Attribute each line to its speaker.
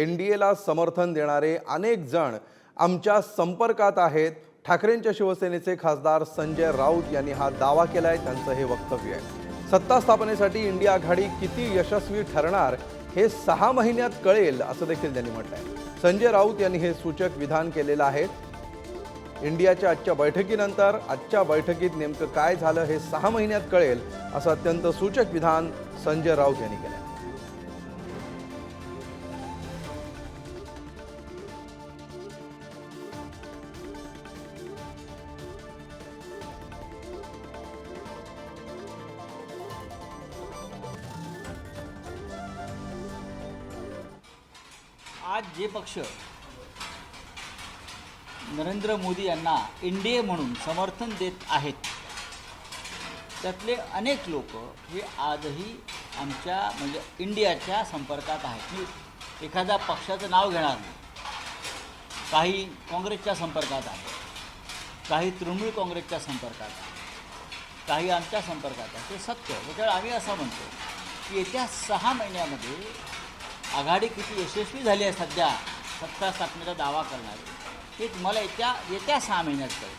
Speaker 1: N D एला समर्थन देणारे अनेक जण आमच्या संपर्कात आहेत. ठाकरेंच्या शिवसेनेचे खासदार संजय राऊत यांनी हा दावा केला आहे त्यांचं हे वक्तव्य आहे. सत्ता स्थापनेसाठी इंडिया आघाडी किती यशस्वी ठरणार हे सहा महिन्यात कळेल असं देखील त्यांनी म्हटलं आहे संजय राऊत यांनी हे सूचक विधान केलेलं आहे. इंडियाच्या आजच्या बैठकीनंतर आजच्या बैठकीत नेमकं काय झालं हे सहा महिन्यात कळेल असं अत्यंत सूचक विधान संजय राऊत यांनी केलं
Speaker 2: आज जे पक्ष नरेंद्र मोदी यांना एनडीए म्हणून समर्थन देत आहेत त्यातले अनेक लोक हे आजही आमच्या म्हणजे इंडियाच्या संपर्कात आहेत. मी एखाद्या पक्षाचं नाव घेणार नाही. काही काँग्रेसच्या संपर्कात आहे. काही तृणमूल काँग्रेसच्या संपर्कात आहे. काही आमच्या संपर्कात आहे. ते सत्य त्याच्यावर आम्ही असं म्हणतो की येत्या सहा महिन्यामध्ये आघाडी किती यशस्वी झाली आहे सध्या? सत्ता स्थापनेचा दावा करणारी. ते तुम्हाला येत्या येत्या सहा महिन्यात कळेल.